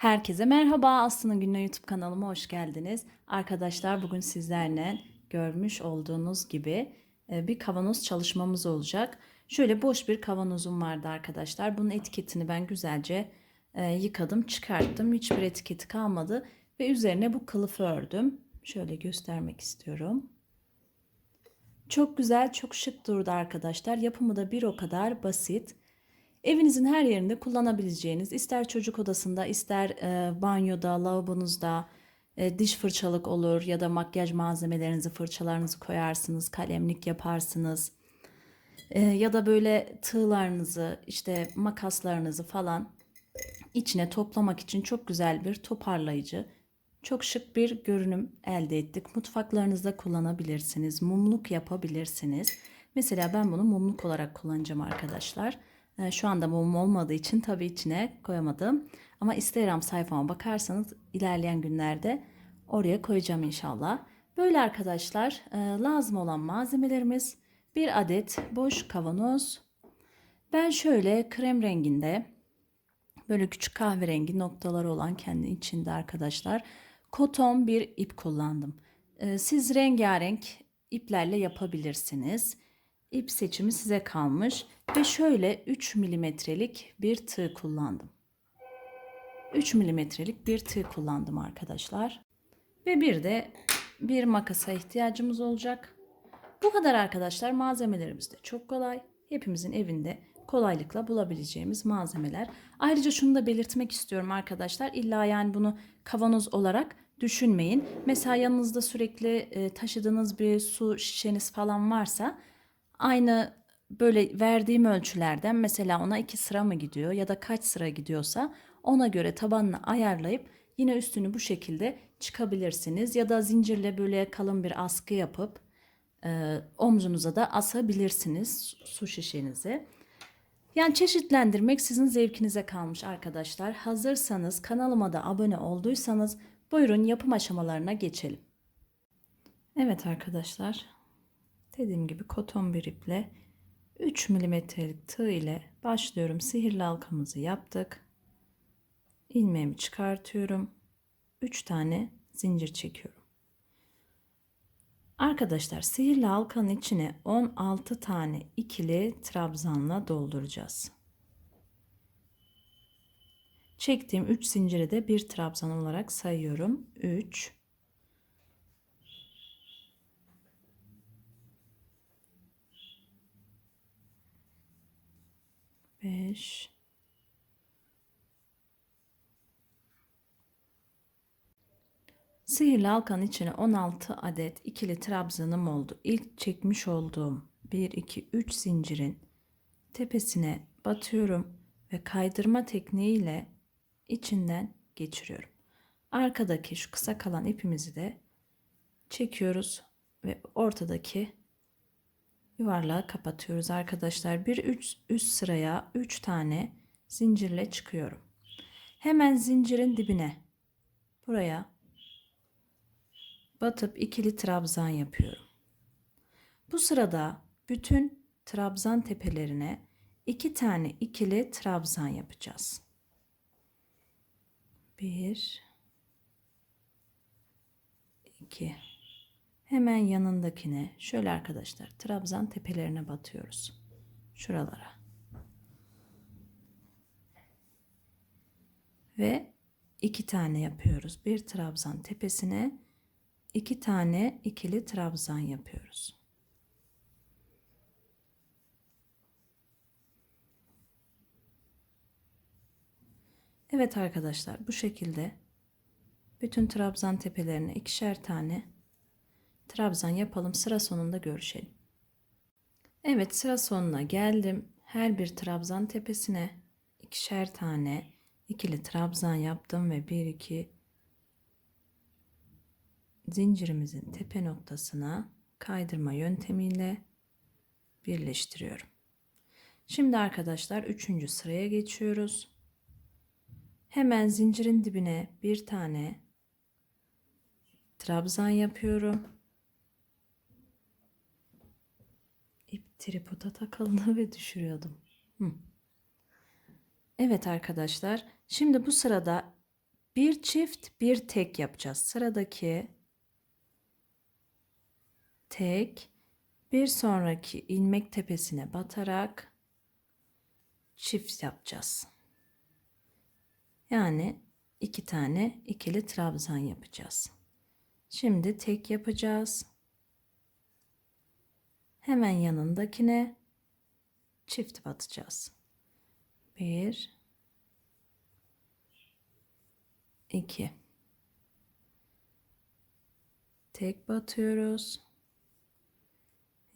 Herkese merhaba. Aslı'nın Günlüğü YouTube kanalıma hoş geldiniz. Arkadaşlar bugün sizlerle görmüş olduğunuz gibi e, bir kavanoz çalışmamız olacak. Şöyle boş bir kavanozum vardı arkadaşlar. Bunun etiketini ben güzelce e, yıkadım, çıkarttım. Hiçbir etiketi kalmadı ve üzerine bu kılıfı ördüm. Şöyle göstermek istiyorum. Çok güzel, çok şık durdu arkadaşlar. Yapımı da bir o kadar basit. Evinizin her yerinde kullanabileceğiniz, ister çocuk odasında, ister e, banyoda, lavabonuzda, e, diş fırçalık olur ya da makyaj malzemelerinizi, fırçalarınızı koyarsınız, kalemlik yaparsınız. E, ya da böyle tığlarınızı, işte makaslarınızı falan içine toplamak için çok güzel bir toparlayıcı, çok şık bir görünüm elde ettik. Mutfaklarınızda kullanabilirsiniz, mumluk yapabilirsiniz. Mesela ben bunu mumluk olarak kullanacağım arkadaşlar. Ee, Şu anda mum olmadığı için tabii içine koyamadım. Ama Instagram sayfama bakarsanız ilerleyen günlerde oraya koyacağım inşallah. Böyle arkadaşlar e, lazım olan malzemelerimiz bir adet boş kavanoz. Ben şöyle krem renginde böyle küçük kahverengi noktaları olan kendi içinde arkadaşlar koton bir ip kullandım. Ee, Siz rengarenk iplerle yapabilirsiniz. İp seçimi size kalmış ve şöyle 3 milimetrelik bir tığ kullandım. 3 milimetrelik bir tığ kullandım arkadaşlar. Ve bir de bir makasa ihtiyacımız olacak. Bu kadar arkadaşlar malzemelerimiz de çok kolay. Hepimizin evinde kolaylıkla bulabileceğimiz malzemeler. Ayrıca şunu da belirtmek istiyorum arkadaşlar. İlla yani bunu kavanoz olarak düşünmeyin. Mesela yanınızda sürekli e, taşıdığınız bir su şişeniz falan varsa aynı böyle verdiğim ölçülerden mesela ona iki sıra mı gidiyor ya da kaç sıra gidiyorsa ona göre tabanını ayarlayıp yine üstünü bu şekilde çıkabilirsiniz. Ya da zincirle böyle kalın bir askı yapıp e, omzunuza da asabilirsiniz su şişenizi. Yani çeşitlendirmek sizin zevkinize kalmış arkadaşlar. Hazırsanız kanalıma da abone olduysanız buyurun yapım aşamalarına geçelim. Evet arkadaşlar dediğim gibi koton bir iple 3 milimetrelik tığ ile başlıyorum. Sihirli halkamızı yaptık. İlmeğimi çıkartıyorum. 3 tane zincir çekiyorum. Arkadaşlar sihirli halkanın içine 16 tane ikili trabzanla dolduracağız. Çektiğim 3 zinciri de bir trabzan olarak sayıyorum. 3 5 Sihirli halkanın içine 16 adet ikili trabzanım oldu. İlk çekmiş olduğum 1 2 3 zincirin tepesine batıyorum ve kaydırma tekniğiyle içinden geçiriyorum. Arkadaki şu kısa kalan ipimizi de çekiyoruz ve ortadaki yuvarlağı kapatıyoruz arkadaşlar. Bir üç, üst sıraya 3 tane zincirle çıkıyorum. Hemen zincirin dibine buraya batıp ikili trabzan yapıyorum. Bu sırada bütün trabzan tepelerine iki tane ikili trabzan yapacağız. Bir, iki. Hemen yanındakine şöyle arkadaşlar trabzan tepelerine batıyoruz. Şuralara. Ve iki tane yapıyoruz. Bir trabzan tepesine iki tane ikili trabzan yapıyoruz. Evet arkadaşlar bu şekilde bütün trabzan tepelerine ikişer tane trabzan yapalım. Sıra sonunda görüşelim. Evet sıra sonuna geldim. Her bir trabzan tepesine ikişer tane ikili trabzan yaptım ve 1 2 zincirimizin tepe noktasına kaydırma yöntemiyle birleştiriyorum. Şimdi arkadaşlar 3. sıraya geçiyoruz. Hemen zincirin dibine bir tane trabzan yapıyorum. İp tripoda takıldı ve düşürüyordum. Hı. Evet arkadaşlar, şimdi bu sırada bir çift bir tek yapacağız. Sıradaki tek bir sonraki ilmek tepesine batarak çift yapacağız. Yani iki tane ikili trabzan yapacağız. Şimdi tek yapacağız. Hemen yanındakine çift batacağız. Bir, iki. Tek batıyoruz.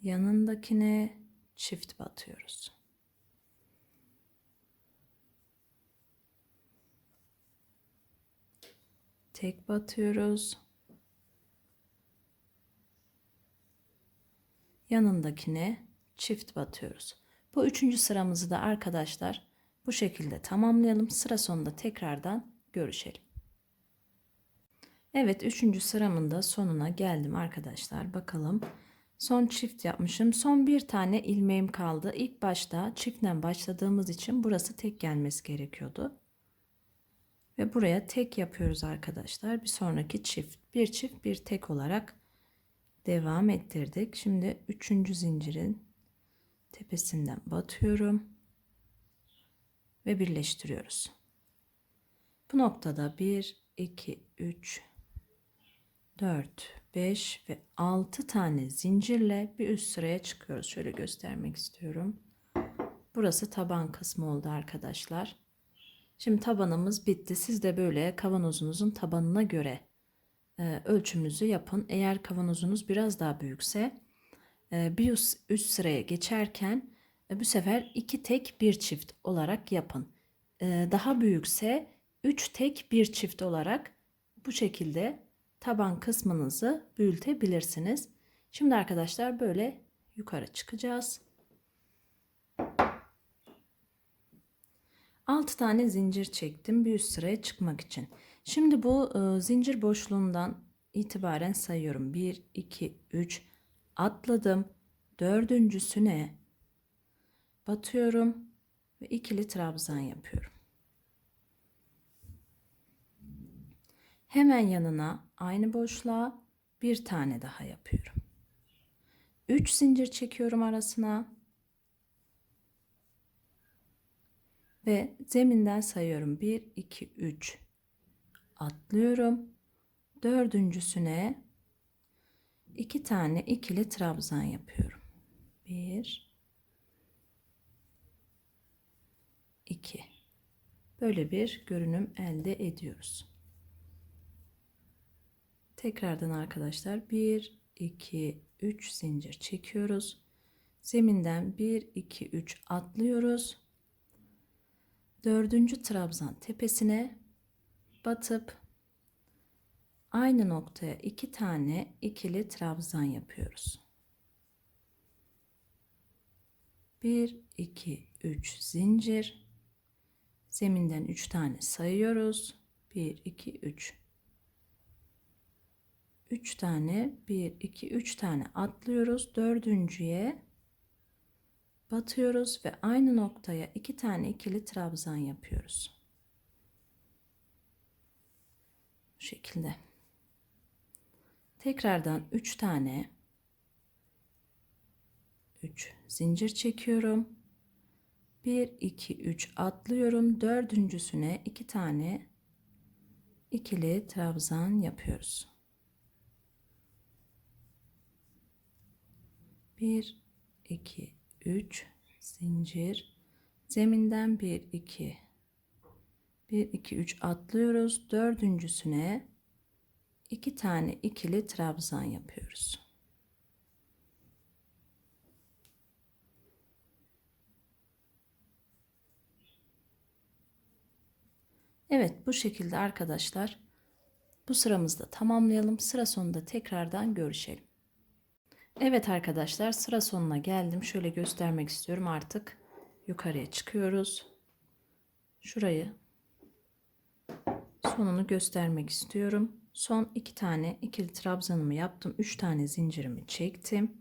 Yanındakine çift batıyoruz. Tek batıyoruz. Yanındakine çift batıyoruz. Bu üçüncü sıramızı da arkadaşlar bu şekilde tamamlayalım. Sıra sonunda tekrardan görüşelim. Evet üçüncü sıramın da sonuna geldim arkadaşlar. Bakalım son çift yapmışım. Son bir tane ilmeğim kaldı. İlk başta çiftle başladığımız için burası tek gelmesi gerekiyordu. Ve buraya tek yapıyoruz arkadaşlar. Bir sonraki çift. Bir çift bir tek olarak devam ettirdik. Şimdi üçüncü zincirin tepesinden batıyorum. Ve birleştiriyoruz. Bu noktada 1, 2, 3, 4, 5 ve 6 tane zincirle bir üst sıraya çıkıyoruz. Şöyle göstermek istiyorum. Burası taban kısmı oldu arkadaşlar. Şimdi tabanımız bitti. Siz de böyle kavanozunuzun tabanına göre ölçümünüzü yapın. Eğer kavanozunuz biraz daha büyükse e, bir üst, sıraya geçerken e, bu sefer iki tek bir çift olarak yapın. E, daha büyükse üç tek bir çift olarak bu şekilde taban kısmınızı büyütebilirsiniz. Şimdi arkadaşlar böyle yukarı çıkacağız. 6 tane zincir çektim bir üst sıraya çıkmak için. Şimdi bu e, zincir boşluğundan itibaren sayıyorum. 1, 2, 3 atladım. Dördüncüsüne batıyorum ve ikili trabzan yapıyorum. Hemen yanına aynı boşluğa bir tane daha yapıyorum. 3 zincir çekiyorum arasına. Ve zeminden sayıyorum. 1, 2, 3 atlıyorum. Dördüncüsüne iki tane ikili trabzan yapıyorum. 1 2 Böyle bir görünüm elde ediyoruz. Tekrardan arkadaşlar 1 2 3 zincir çekiyoruz. Zeminden 1 2 3 atlıyoruz. Dördüncü trabzan tepesine batıp aynı noktaya iki tane ikili trabzan yapıyoruz. 1 2 3 zincir zeminden 3 tane sayıyoruz. 1 2 3 3 tane 1 2 3 tane atlıyoruz. Dördüncüye batıyoruz ve aynı noktaya iki tane ikili trabzan yapıyoruz. Bu şekilde. Tekrardan 3 tane 3 zincir çekiyorum. 1 2 3 atlıyorum. Dördüncüsüne iki tane ikili trabzan yapıyoruz. 1 2 3 zincir zeminden 1 2 1 2 3 atlıyoruz dördüncüsüne iki tane ikili trabzan yapıyoruz Evet bu şekilde arkadaşlar bu sıramızda tamamlayalım sıra sonunda tekrardan görüşelim Evet arkadaşlar sıra sonuna geldim. Şöyle göstermek istiyorum artık. Yukarıya çıkıyoruz. Şurayı sonunu göstermek istiyorum. Son iki tane ikili trabzanımı yaptım. Üç tane zincirimi çektim.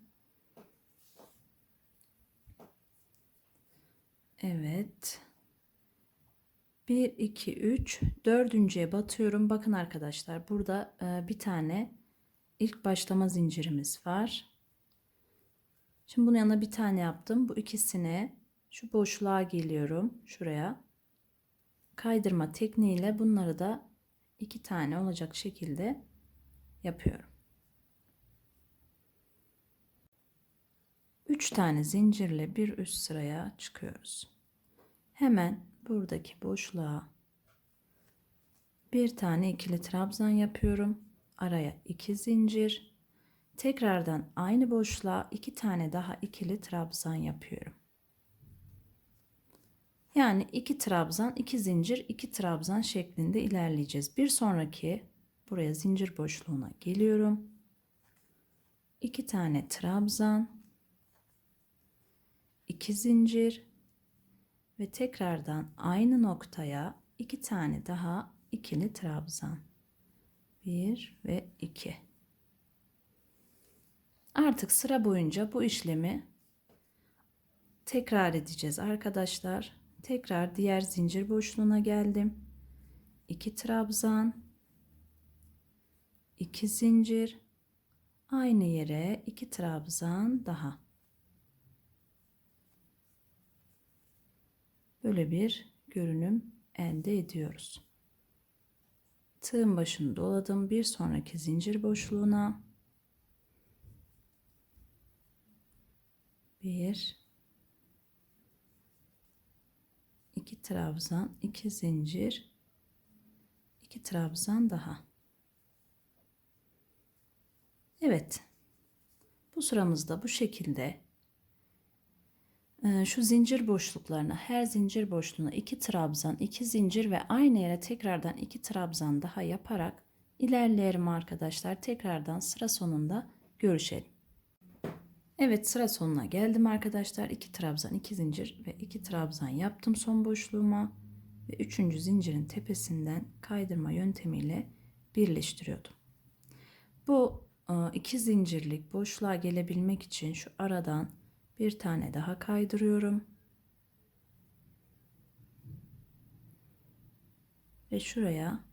Evet. 1 2 3 dördüncüye batıyorum. Bakın arkadaşlar burada e, bir tane ilk başlama zincirimiz var. Şimdi bunun yanına bir tane yaptım. Bu ikisine şu boşluğa geliyorum. Şuraya. Kaydırma tekniğiyle bunları da iki tane olacak şekilde yapıyorum. 3 tane zincirle bir üst sıraya çıkıyoruz. Hemen buradaki boşluğa bir tane ikili trabzan yapıyorum. Araya iki zincir. Tekrardan aynı boşluğa iki tane daha ikili trabzan yapıyorum. Yani iki trabzan, iki zincir, iki trabzan şeklinde ilerleyeceğiz. Bir sonraki buraya zincir boşluğuna geliyorum. İki tane trabzan, iki zincir ve tekrardan aynı noktaya iki tane daha ikili trabzan. Bir ve iki. Artık sıra boyunca bu işlemi tekrar edeceğiz arkadaşlar. Tekrar diğer zincir boşluğuna geldim. 2 trabzan, 2 zincir, aynı yere 2 trabzan daha. Böyle bir görünüm elde ediyoruz. Tığın başını doladım. Bir sonraki zincir boşluğuna bir iki trabzan, iki zincir, iki trabzan daha. Evet. Bu sıramızda bu şekilde ee, şu zincir boşluklarına her zincir boşluğuna iki trabzan, iki zincir ve aynı yere tekrardan iki trabzan daha yaparak ilerleyelim arkadaşlar. Tekrardan sıra sonunda görüşelim. Evet sıra sonuna geldim arkadaşlar. 2 trabzan, 2 zincir ve 2 trabzan yaptım son boşluğuma ve 3. zincirin tepesinden kaydırma yöntemiyle birleştiriyordum. Bu e, iki zincirlik boşluğa gelebilmek için şu aradan bir tane daha kaydırıyorum. Ve şuraya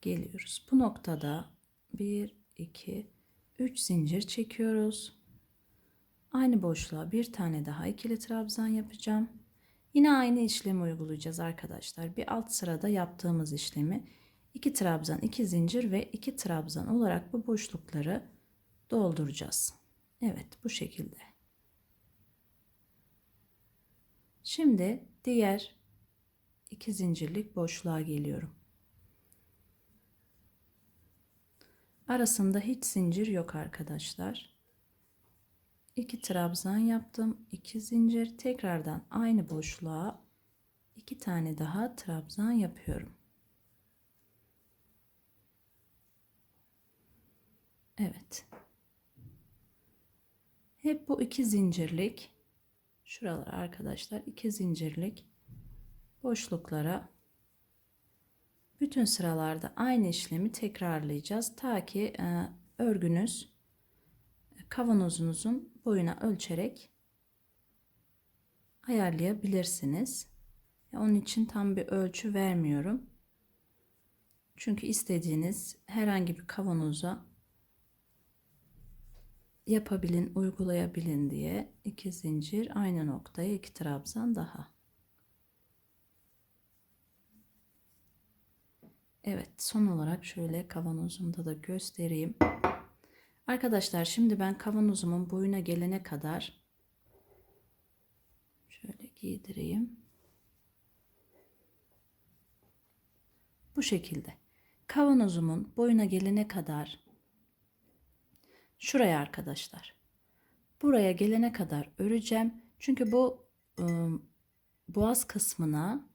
geliyoruz. Bu noktada 1 2 3 zincir çekiyoruz. Aynı boşluğa bir tane daha ikili trabzan yapacağım. Yine aynı işlemi uygulayacağız arkadaşlar. Bir alt sırada yaptığımız işlemi 2 trabzan, 2 zincir ve 2 trabzan olarak bu boşlukları dolduracağız. Evet bu şekilde. Şimdi diğer iki zincirlik boşluğa geliyorum. Arasında hiç zincir yok arkadaşlar. 2 trabzan yaptım. 2 zincir tekrardan aynı boşluğa iki tane daha trabzan yapıyorum. Evet. Hep bu iki zincirlik şuralar arkadaşlar iki zincirlik boşluklara bütün sıralarda aynı işlemi tekrarlayacağız. Ta ki e, örgünüz kavanozunuzun boyuna ölçerek ayarlayabilirsiniz. Onun için tam bir ölçü vermiyorum. Çünkü istediğiniz herhangi bir kavanoza yapabilin, uygulayabilin diye iki zincir aynı noktaya iki trabzan daha. Evet son olarak şöyle kavanozumda da göstereyim. Arkadaşlar şimdi ben kavanozumun boyuna gelene kadar şöyle giydireyim. Bu şekilde. Kavanozumun boyuna gelene kadar şuraya arkadaşlar. Buraya gelene kadar öreceğim. Çünkü bu ıı, boğaz kısmına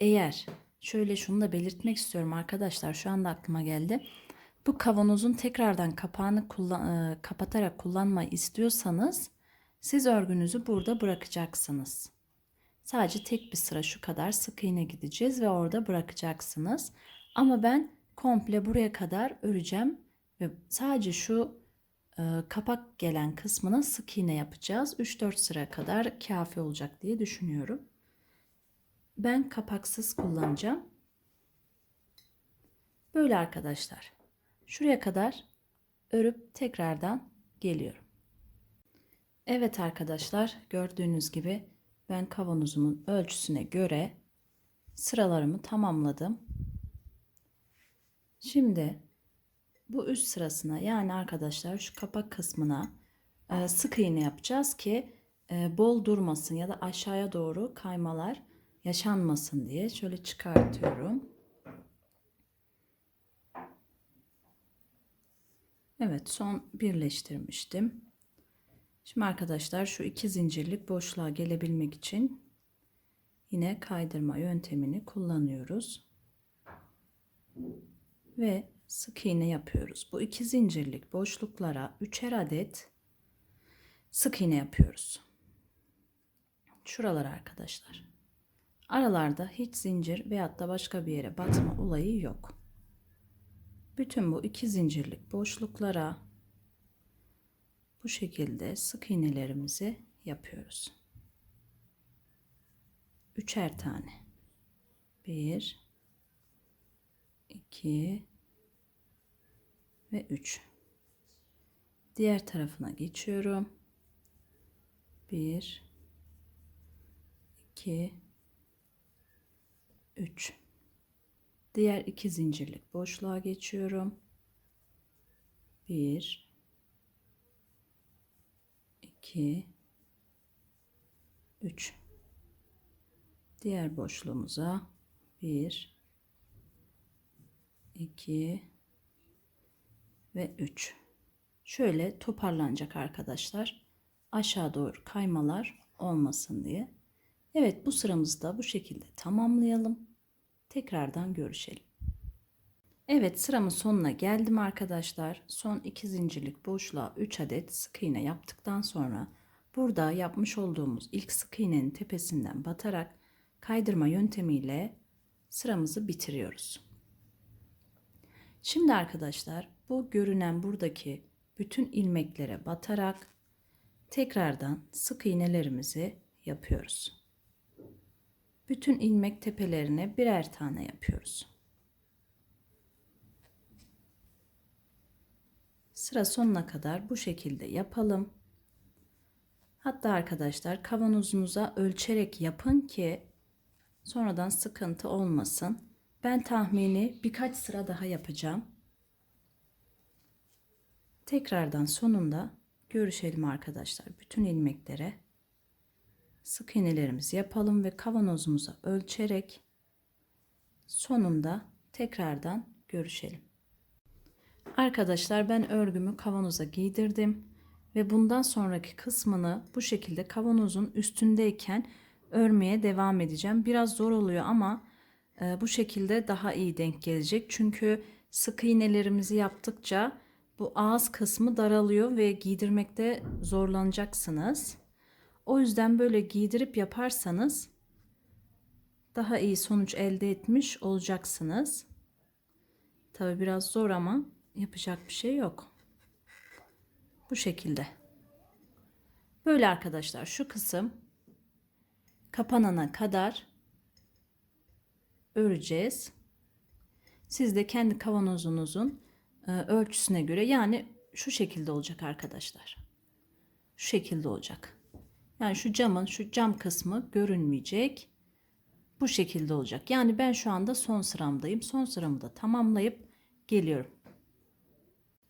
eğer şöyle şunu da belirtmek istiyorum arkadaşlar. Şu anda aklıma geldi. Bu kavanozun tekrardan kapağını kullan, e, kapatarak kullanmayı istiyorsanız siz örgünüzü burada bırakacaksınız. Sadece tek bir sıra şu kadar sık iğne gideceğiz ve orada bırakacaksınız. Ama ben komple buraya kadar öreceğim ve sadece şu e, kapak gelen kısmına sık iğne yapacağız. 3-4 sıra kadar kafi olacak diye düşünüyorum. Ben kapaksız kullanacağım. Böyle arkadaşlar. Şuraya kadar örüp tekrardan geliyorum. Evet arkadaşlar gördüğünüz gibi ben kavanozumun ölçüsüne göre sıralarımı tamamladım. Şimdi bu üst sırasına yani arkadaşlar şu kapak kısmına e, sık iğne yapacağız ki e, bol durmasın ya da aşağıya doğru kaymalar yaşanmasın diye şöyle çıkartıyorum. Evet son birleştirmiştim. Şimdi arkadaşlar şu iki zincirlik boşluğa gelebilmek için yine kaydırma yöntemini kullanıyoruz. Ve sık iğne yapıyoruz. Bu iki zincirlik boşluklara üçer adet sık iğne yapıyoruz. Şuralar arkadaşlar. Aralarda hiç zincir veyahut da başka bir yere batma olayı yok. Bütün bu iki zincirlik boşluklara bu şekilde sık iğnelerimizi yapıyoruz. Üçer tane. Bir, iki ve üç. Diğer tarafına geçiyorum. Bir, iki, üç. Diğer iki zincirlik boşluğa geçiyorum. Bir, 2 3 diğer boşluğumuza 1 2 ve 3 şöyle toparlanacak arkadaşlar. Aşağı doğru kaymalar olmasın diye Evet bu sıramızı da bu şekilde tamamlayalım tekrardan görüşelim Evet sıramın sonuna geldim arkadaşlar. Son iki zincirlik boşluğa 3 adet sık iğne yaptıktan sonra burada yapmış olduğumuz ilk sık iğnenin tepesinden batarak kaydırma yöntemiyle sıramızı bitiriyoruz. Şimdi arkadaşlar bu görünen buradaki bütün ilmeklere batarak tekrardan sık iğnelerimizi yapıyoruz. Bütün ilmek tepelerine birer tane yapıyoruz. sıra sonuna kadar bu şekilde yapalım. Hatta arkadaşlar kavanozunuza ölçerek yapın ki sonradan sıkıntı olmasın. Ben tahmini birkaç sıra daha yapacağım. Tekrardan sonunda görüşelim arkadaşlar. Bütün ilmeklere sık iğnelerimizi yapalım ve kavanozumuza ölçerek sonunda tekrardan görüşelim. Arkadaşlar ben örgümü kavanoza giydirdim ve bundan sonraki kısmını bu şekilde kavanozun üstündeyken örmeye devam edeceğim. Biraz zor oluyor ama e, bu şekilde daha iyi denk gelecek. Çünkü sık iğnelerimizi yaptıkça bu ağız kısmı daralıyor ve giydirmekte zorlanacaksınız. O yüzden böyle giydirip yaparsanız daha iyi sonuç elde etmiş olacaksınız. Tabi biraz zor ama yapacak bir şey yok. Bu şekilde. Böyle arkadaşlar şu kısım kapanana kadar öreceğiz. Siz de kendi kavanozunuzun e, ölçüsüne göre yani şu şekilde olacak arkadaşlar. Şu şekilde olacak. Yani şu camın şu cam kısmı görünmeyecek. Bu şekilde olacak. Yani ben şu anda son sıramdayım. Son sıramı da tamamlayıp geliyorum.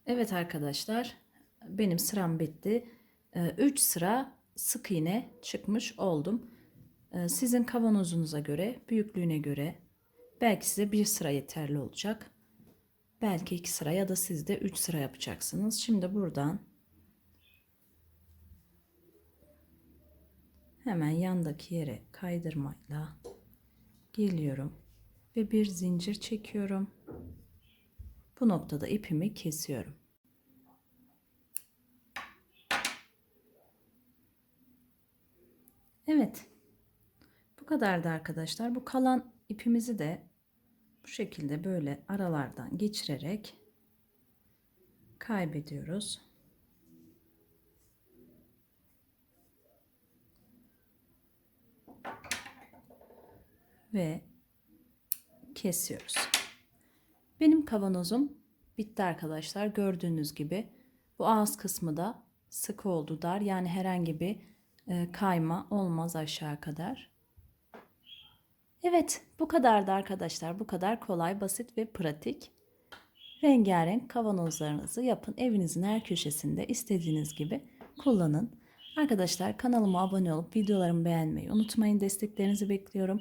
Evet arkadaşlar benim sıram bitti. 3 ee, sıra sık iğne çıkmış oldum. Ee, sizin kavanozunuza göre, büyüklüğüne göre belki size bir sıra yeterli olacak. Belki iki sıra ya da siz de üç sıra yapacaksınız. Şimdi buradan hemen yandaki yere kaydırmayla geliyorum ve bir zincir çekiyorum. Bu noktada ipimi kesiyorum. Evet. Bu kadardı arkadaşlar. Bu kalan ipimizi de bu şekilde böyle aralardan geçirerek kaybediyoruz. Ve kesiyoruz. Benim kavanozum bitti arkadaşlar. Gördüğünüz gibi bu ağız kısmı da sık oldu dar. Yani herhangi bir e, kayma olmaz aşağı kadar. Evet bu kadardı arkadaşlar. Bu kadar kolay, basit ve pratik. Rengarenk kavanozlarınızı yapın. Evinizin her köşesinde istediğiniz gibi kullanın. Arkadaşlar kanalıma abone olup videolarımı beğenmeyi unutmayın. Desteklerinizi bekliyorum.